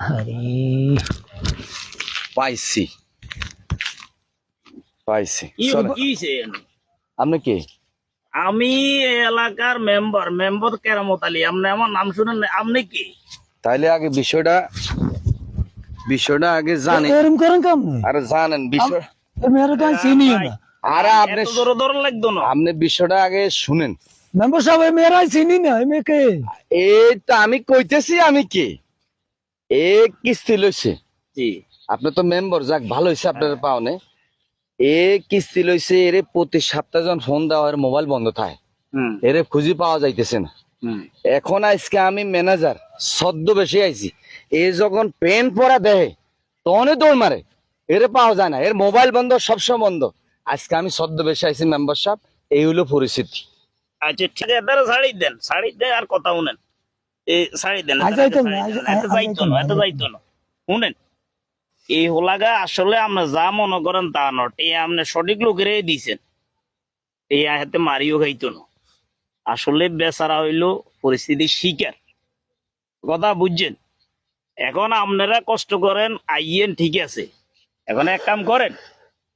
আরে। পাইছি। পাইছি। কি। কি? আপনি কি? আমি এলাকার মেম্বার মেম্বার কেরামত আলী। আপনি আমার নাম শুনেন না? আপনি কি? তাইলে আগে বিষয়টা বিষয়টা আগে জানি এরম করেন কাম আরে জানেন বিষয় মেয়ের কাছে চিনি না। আরে আপনি জোরে ধরে লাগতো না। আপনি বিষয়টা আগে শুনেন। মেম্বার সাহেব মেয়েরাই চিনি না এই মেয়েকে এই তো আমি কইতেছি আমি কি? এ কিস্তি লইছে। জি। আপনি তো মেম্বার যাক ভালো হয়েছে আপনার পাওনে এ কিস্তি লইছে এরে প্রতি সপ্তাহে যখন ফোন দেওয়া মোবাইল বন্ধ থাকে। হুম। এরে খুঁজি পাওয়া যাইতেছে না। এখন আজকে আমি ম্যানেজার সদ্য বেশি আইছি। এ যখন পেন পরা দেহে তখনই দৌড় মারে। এরে পাওয়া যায় না। এর মোবাইল বন্ধ সবসময় বন্ধ। আজকে আমি সদ্য বেশি আইছি মেম্বারশিপ এই হলো পরিস্থিতি। আচ্ছা ঠিক আছে দেন। দেন আর কথা এই দেন আজ যাইতো না, আজ- এত যাইতো না এত যাইতো না শুনেন এই হোলাগা আসলে আপনি যা মনে করেন তা নট এই আপনি সঠিক লোকের দিয়েছেন এই হাতে মারিও খাইতো না আসলে বেচারা হইল পরিস্থিতির শিকার কথা বুঝছেন এখন আপনারা কষ্ট করেন আইয়েন ঠিক আছে এখন এক কাম করেন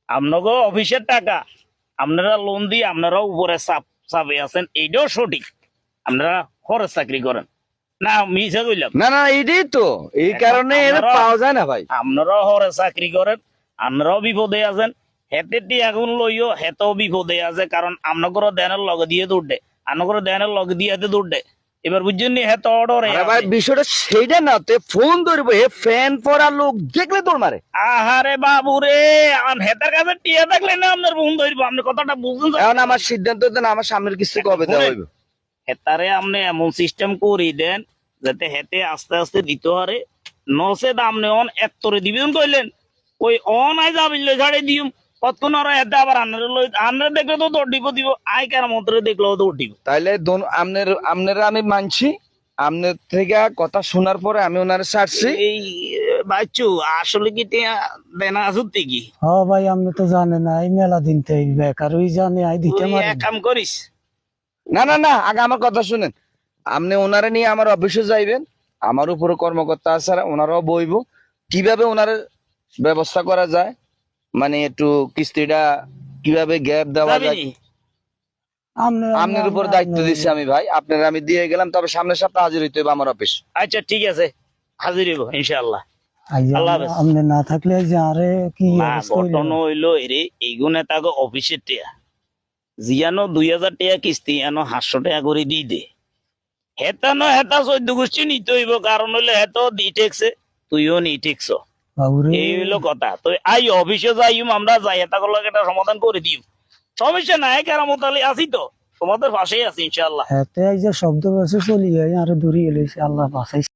আপনাকে অফিসের টাকা আপনারা লোন দিয়ে আপনারা উপরে চাপ চাপে আছেন এইটাও সঠিক আপনারা খরচ চাকরি করেন না মিশে কইলাম না না এইটাই তো। এই কারণে এর আপনারা- পাওয়া যায় না ভাই। আপনারাও হরে চাকরি করেন আপনারাও বিপদে আছেন। হেতে এখন লইও হেতেও বিপদে আছে কারণ আপনাদের দেনের লগে দিয়ে দৌড়ে আপনাদের দেনের লগে দিয়ে হাতে দৌড়ে। এবার বুঝছেন নি হেতে ভাই বিষয়টা সেইটা না তে ফোন ধরবো হে ফ্যান পরা লোক দেখলে দৌড় মারে। আহারে বাবু রে আম হেতার কাছে টিয়া থাকলে না আপনার ধরবো? আপনি কথাটা বুঝছেন তো? এখন আমার সিদ্ধান্ত দেন আমার সামনের কিছু কবে দেওয়া হইব? হেতারে আপনি এমন সিস্টেম করে দেন যাতে হেতে আস্তে আস্তে দিতে পারে। নসে দাম নেন এত্তরে দিবেন কইলেন। ওই অন আই যাবিল ছাড়ে দিম। কতক্ষণ আর হেতে আবার আনরে লই আনরে দেখলে তো দৌড় দিব দিব আই কার মন্ত্রে দেখলেও দৌড় দিব। তাইলে দোন- আমনের আমনের আমি মানছি। আমনের থেকে কথা শোনার পরে আমি ওনারে ছাড়ছি। এই বাচ্চু আসলে কি দেনা আসুতে কি? হ ভাই আপনি তো জানেন না এই মেলা দিন তো এই বেকার ওই জানে আই দিতে এক কাম করিস। না না না আগে আমার কথা শুনেন। আপনি ওনারে নিয়ে আমার অফিসে যাইবেন আমার উপরে কর্মকর্তা আছে আর ওনারাও বইব। কীভাবে ওনার ব্যবস্থা করা যায়? মানে একটু কিস্তিটা কীভাবে গ্যাপ দেওয়া যায়? আপনার উপর দায়িত্ব দিচ্ছি আমি ভাই। আপনার আমি দিয়ে গেলাম তবে সামনের সপ্তাহে হাজির হইতে হবে আমার অফিস। আচ্ছা ঠিক আছে। হাজির হইব ইনশাআল্লাহ। আপনি না থাকলে এই যে আরে কি ঘটনা হইল? এরে এইগুনে তাকে অফিসের টিয়া। জিয়ানো দুই হাজার টাকা কিস্তি এনো সাতশো টাকা করে দি দে। হেতা ন হেতা চৈদ্দ গোষ্ঠী নিতে হইব কারণ হইলে হেতো দি টেকছে তুইও নি টেকছ এই হইল কথা। তো আই অফিসে যাইম আমরা যাই হেতা করলে এটা সমাধান করে দিম। সমস্যা নাই কেরামত আলী আছি তো। তোমাদের পাশেই আছি ইনশাল্লাহ হেতে এই যে শব্দ আছে চলি যায় আরও দূরে এলেছে আল্লাহ বাঁচাইছে।